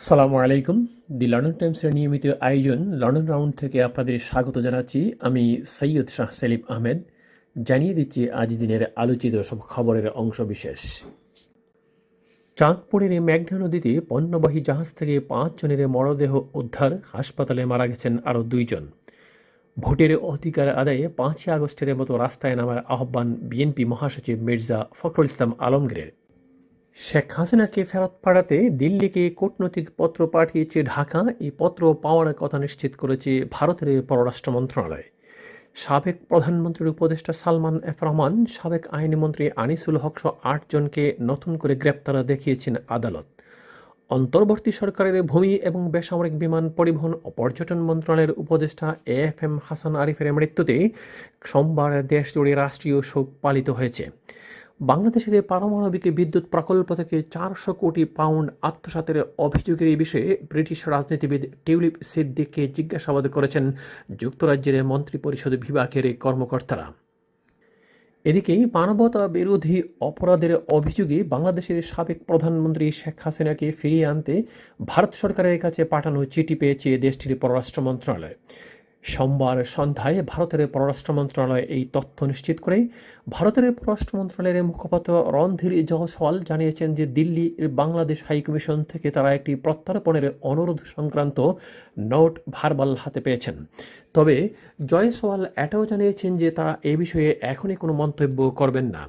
আসসালামু আলাইকুম। দি লন্ডন টাইমসের নিয়মিত আয়োজন লন্ডন রাউন্ড থেকে আপনাদের স্বাগত জানাচ্ছি। আমি সৈয়দ শাহ সেলিম আহমেদ। জানিয়ে দিচ্ছি আজ দিনের আলোচিত সব খবরের অংশ বিশেষ। চাঁদপুরের মেঘনা নদীতে পণ্যবাহী জাহাজ থেকে পাঁচজনের মরদেহ উদ্ধার, হাসপাতালে মারা গেছেন আরও দুইজন ভোটের অধিকার আদায়ে পাঁচই আগস্টের মতো রাস্তায় নামার আহ্বান বিএনপি মহাসচিব মির্জা ফখরুল ইসলাম আলমগীরের। শেখ হাসিনাকে ফেরত পাঠাতে দিল্লিকে কূটনৈতিক পত্র পাঠিয়েছে ঢাকা। এই পত্র পাওয়ার কথা নিশ্চিত করেছে ভারতের পররাষ্ট্র মন্ত্রণালয়। সাবেক প্রধানমন্ত্রীর উপদেষ্টা সালমান এফ রহমান, সাবেক আইনমন্ত্রী আনিসুল হক সহ আটজনকে নতুন করে গ্রেপ্তার দেখিয়েছেন আদালত। অন্তর্বর্তী সরকারের ভূমি এবং বেসামরিক বিমান পরিবহন ও পর্যটন মন্ত্রণালয়ের উপদেষ্টা এ এফ এম হাসান আরিফের মৃত্যুতে সোমবার দেশজুড়ে রাষ্ট্রীয় শোক পালিত হয়েছে। বাংলাদেশের পারমাণবিক বিদ্যুৎ প্রকল্প থেকে চারশো কোটি পাউন্ড আত্মসাতের অভিযোগের এই বিষয়ে ব্রিটিশ রাজনীতিবিদ টিউলিপ সিদ্দিককে জিজ্ঞাসাবাদ করেছেন যুক্তরাজ্যের মন্ত্রিপরিষদ বিভাগের কর্মকর্তারা। এদিকে মানবতা বিরোধী অপরাধের অভিযোগে বাংলাদেশের সাবেক প্রধানমন্ত্রী শেখ হাসিনাকে ফিরিয়ে আনতে ভারত সরকারের কাছে পাঠানো চিঠি পেয়েছে দেশটির পররাষ্ট্র মন্ত্রণালয়। সোমবার সন্ধ্যায় ভারতের পররাষ্ট্র মন্ত্রণালয় এই তথ্য নিশ্চিত করে ভারতের পররাষ্ট্র মন্ত্রণালয়ের মুখপাত্র রণধীর জয়সওয়াল জানিয়েছেন যে দিল্লির বাংলাদেশ হাইকমিশন থেকে তারা একটি প্রত্যার্পণের অনুরোধ সংক্রান্ত নোট ভারবাল হাতে পেয়েছেন। তবে জয়সওয়াল এটাও জানিয়েছেন যে তারা এ বিষয়ে এখনই কোনো মন্তব্য করবেন না।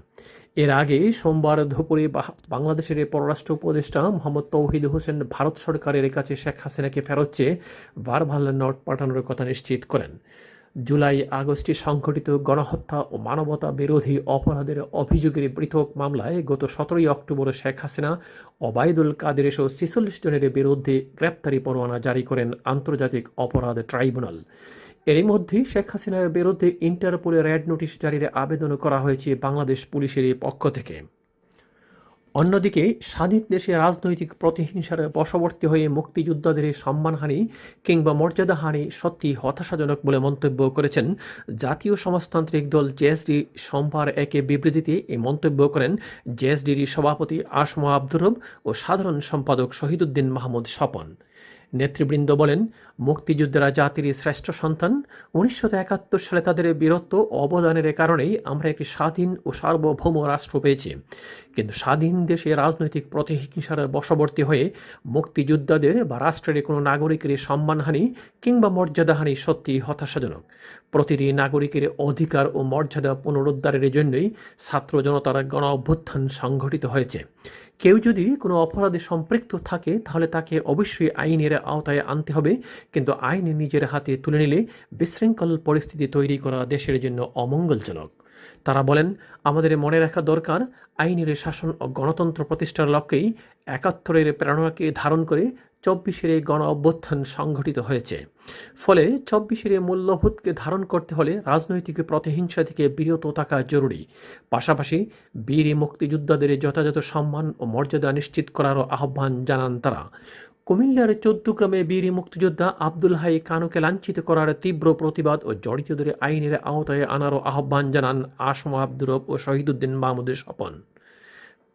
এর আগে সোমবার দুপুরে বাংলাদেশের পররাষ্ট্র উপদেষ্টা মোহাম্মদ তৌহিদ হোসেন ভারত সরকারের কাছে শেখ হাসিনাকে ফেরত চেয়ে ভারভাল নোট পাঠানোর কথা নিশ্চিত করেন। জুলাই আগস্টে সংঘটিত গণহত্যা ও মানবতা বিরোধী অপরাধের অভিযোগের পৃথক মামলায় গত সতেরোই অক্টোবর শেখ হাসিনা, ওবায়দুল কাদের সহ ছেচল্লিশ জনের বিরুদ্ধে গ্রেপ্তারি পরোয়ানা জারি করেন আন্তর্জাতিক অপরাধ ট্রাইব্যুনাল। এরই মধ্যে শেখ হাসিনার বিরুদ্ধে ইন্টারপোলে রেড নোটিশ জারির আবেদন করা হয়েছে বাংলাদেশ পুলিশের পক্ষ থেকে। অন্যদিকে, স্বাধীন দেশে রাজনৈতিক প্রতিহিংসার বশবর্তী হয়ে মুক্তিযোদ্ধাদের সম্মানহানি কিংবা মর্যাদাহানি সত্যি হতাশাজনক বলে মন্তব্য করেছেন জাতীয় সমাজতান্ত্রিক দল জেএসডি। সোমবার একে বিবৃতিতে এই মন্তব্য করেন জেএসডির সভাপতি আসমা আব্দুরব ও সাধারণ সম্পাদক শহীদুদ্দিন মাহমুদ স্বপন। নেতৃবৃন্দ বলেন মুক্তিযোদ্ধারা জাতির শ্রেষ্ঠ সন্তান। উনিশশো একাত্তর সালে তাদের বীরত্ব অবদানের কারণেই আমরা একটি স্বাধীন ও সার্বভৌম রাষ্ট্র পেয়েছি। কিন্তু স্বাধীন দেশে রাজনৈতিক প্রতিহিংসার বশবর্তী হয়ে মুক্তিযোদ্ধাদের বা রাষ্ট্রের কোনো নাগরিকের সম্মানহানি কিংবা মর্যাদাহানি সত্যি হতাশাজনক। প্রতিটি নাগরিকের অধিকার ও মর্যাদা পুনরুদ্ধারের জন্যই ছাত্র জনতার গণ অভ্যুত্থান সংঘটিত হয়েছে। কেউ যদি কোনো অপরাধে সম্পৃক্ত থাকে, তাহলে তাকে অবশ্যই আইনের আওতায় আনতে হবে, কিন্তু আইন নিজের হাতে তুলে নিলে বিশৃঙ্খল পরিস্থিতি তৈরি করা দেশের জন্য অমঙ্গলজনক। তারা বলেন, আমাদের মনে রাখা দরকার আইনের শাসন ও গণতন্ত্র প্রতিষ্ঠার লক্ষ্যেই একাত্তরের প্রেরণাকে ধারণ করে চব্বিশের গণ অভ্যুত্থান সংঘটিত হয়েছে। ফলে চব্বিশের মূল্যবোধকে ধারণ করতে হলে রাজনৈতিক প্রতিহিংসা থেকে বিরত থাকা জরুরি। পাশাপাশি বীর মুক্তিযোদ্ধাদের যথাযথ সম্মান ও মর্যাদা নিশ্চিত করারও আহ্বান জানান তারা। কুমিল্লার চৌদ্দগ্রামে বীর মুক্তিযোদ্ধা আব্দুল হাই কানুকে লাঞ্ছিত করার তীব্র প্রতিবাদ ও জড়িতদের আইনের আওতায় আনারও আহ্বান জানান আসম আব্দুরব ও শহীদুদ্দিন মাহমুদের স্বপন।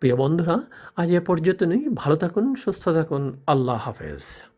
প্রিয় বন্ধুরা, আজ এ পর্যন্তই ভালো থাকুন, সুস্থ থাকুন। আল্লাহ হাফেজ।